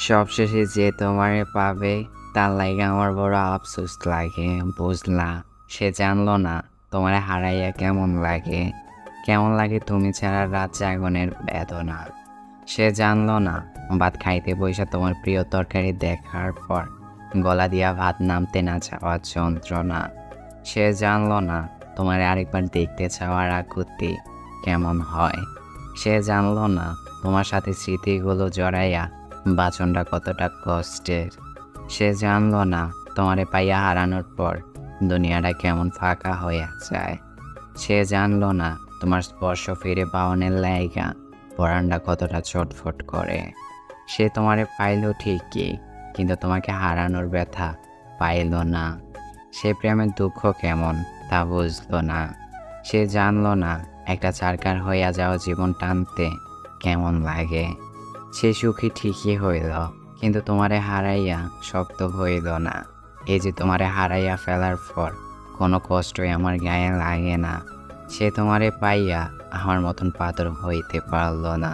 সবশেষে যে তোমারে পাবে, তার লাগে আমার বড় আফসোস লাগে, বুঝলা? সে জানলো না তোমার হারাইয়া কেমন লাগে। কেমন লাগে তুমি ছাড়া রাত জাগনের বেদনা। সে জানলো না ভাত খাইতে বসে তোমার প্রিয় তরকারি দেখার পর গলা দিয়া ভাত নামতে না চাওয়ার যন্ত্রণা। সে জানলো না তোমার আরেকবার দেখতে চাওয়ার আকুতি কেমন হয়। সে জানলো না তোমার সাথে স্মৃতিগুলো জড়াইয়া বাচনটা কতটা কষ্টের। সে জানলো না, তোমারে পাইয়া হারানোর পর দুনিয়াটা কেমন ফাঁকা হয়ে যায়। সে জানলো না, তোমার স্পর্শ ফিরে পাওয়ানের লাইগা পরানটা কতটা ছটফট করে। সে তোমারে পাইল ঠিকই, কিন্তু তোমাকে হারানোর ব্যথা পাইল না। সে প্রেমের দুঃখ কেমন তা বুঝলো না। সে জানলো না, একটা চারকার হইয়া যাওয়া জীবন টানতে কেমন লাগে। সে সুখী ঠিকই হইল, কিন্তু তোমারে হারাইয়া শক্ত হইল না। এই যে তোমারে হারাইয়া ফেলার পর কোনো কষ্টই আমার গায়ে লাগে না। সে তোমারে পাইয়া আমার মতন পাথর হইতে পারল না।